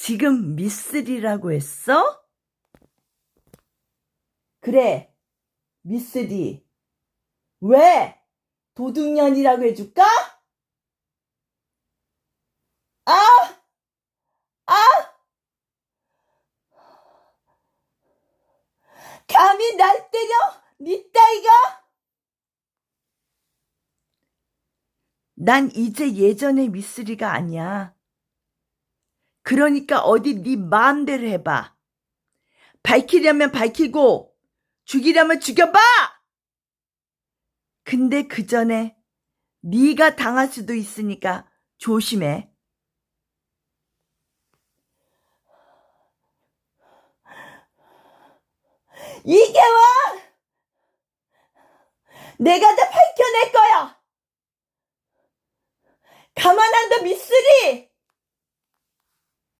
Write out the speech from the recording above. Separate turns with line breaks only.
지금 미쓰리라고 했어? 그래, 미쓰리. 왜? 도둑년이라고 해줄까? 아! 아! 감히 날 때려? 니 따위가? 난 이제 예전의 미쓰리가 아니야. 그러니까 어디 네 마음대로 해봐. 밝히려면 밝히고 죽이려면 죽여봐. 근데 그 전에 네가 당할 수도 있으니까 조심해. 이계원! 내가 다 밝혀낼 거야! 가만 안 둬, 미쓰리!